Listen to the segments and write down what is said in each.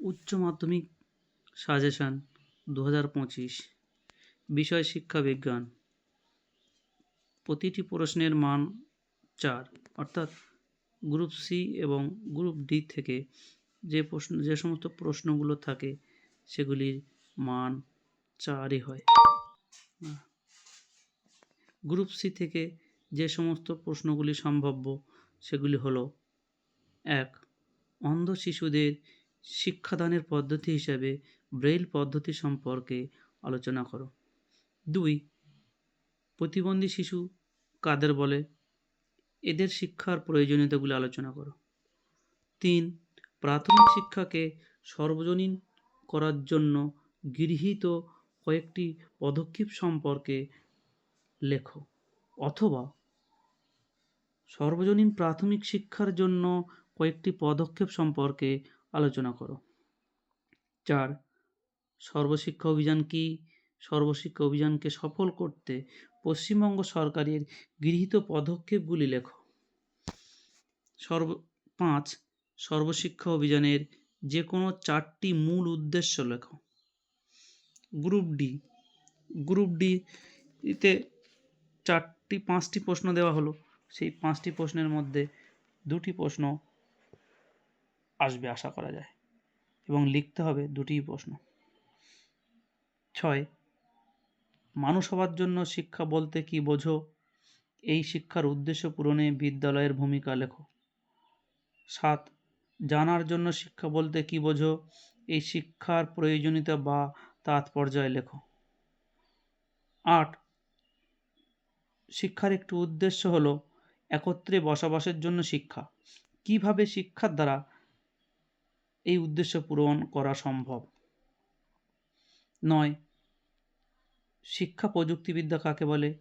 উচ্চ মাধ্যমিক সাজেশান দু হাজার পঁচিশ। বিষয় শিক্ষা বিজ্ঞান। প্রতিটি প্রশ্নের মান চার। অর্থাৎ গ্রুপ সি এবং গ্রুপ ডি থেকে যে প্রশ্ন, যে সমস্ত প্রশ্নগুলো থাকে, সেগুলির মান চারই হয়। গ্রুপ সি থেকে যে সমস্ত প্রশ্নগুলি সম্ভাব্য, সেগুলি হলো এক, অন্ধ শিশুদের শিক্ষাদানের পদ্ধতি হিসাবে ব্রেইল পদ্ধতি সম্পর্কে আলোচনা করো। দুই, প্রতিবন্ধী শিশু কাদের বলে? এদের শিক্ষার প্রয়োজনীয়তাগুলি আলোচনা করো। তিন, প্রাথমিক শিক্ষাকে সর্বজনীন করার জন্য গৃহীত কয়েকটি পদক্ষেপ সম্পর্কে লেখো। অথবা সর্বজনীন প্রাথমিক শিক্ষার জন্য কয়েকটি পদক্ষেপ সম্পর্কে আলোচনা করো। চার, সর্বশিক্ষা অভিযান কি? সর্বশিক্ষা অভিযানকে সফল করতে পশ্চিমবঙ্গ সরকারের গৃহীত পদক্ষেপগুলি লেখো। সর্ব, পাঁচ, সর্বশিক্ষা অভিযানের যে কোনো চারটি মূল উদ্দেশ্য লেখো। গ্রুপ ডি, গ্রুপ ডিতে চারটি, পাঁচটি প্রশ্ন দেওয়া হলো। সেই পাঁচটি প্রশ্নের মধ্যে দুটি প্রশ্ন আসবে আশা করা যায়। এবং লিখতে হবে দুটিই প্রশ্ন। ছয়, মানুষ হওয়ার জন্য শিক্ষা বলতে কি বোঝো? এই শিক্ষার উদ্দেশ্য পূরণে বিদ্যালয়ের ভূমিকা লেখো। সাত, জানার জন্য শিক্ষা বলতে কি বোঝো? এই শিক্ষার প্রয়োজনীয়তা বা তাৎপর্যায় লেখো। আট, শিক্ষার একটি উদ্দেশ্য হলো একত্রে বসবাসের জন্য শিক্ষা। কীভাবে শিক্ষার দ্বারা এই উদ্দেশ্য পূরণ করা সম্ভব। নয়, শিক্ষা প্রযুক্তিবিদ্যা কাকে বলে?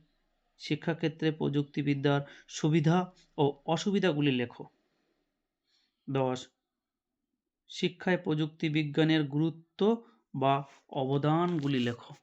শিক্ষাক্ষেত্রে প্রযুক্তিবিদ্যার সুবিধা ও অসুবিধাগুলি লেখো। দশ, শিক্ষায় প্রযুক্তি বিজ্ঞানের গুরুত্ব বা অবদানগুলি লেখো।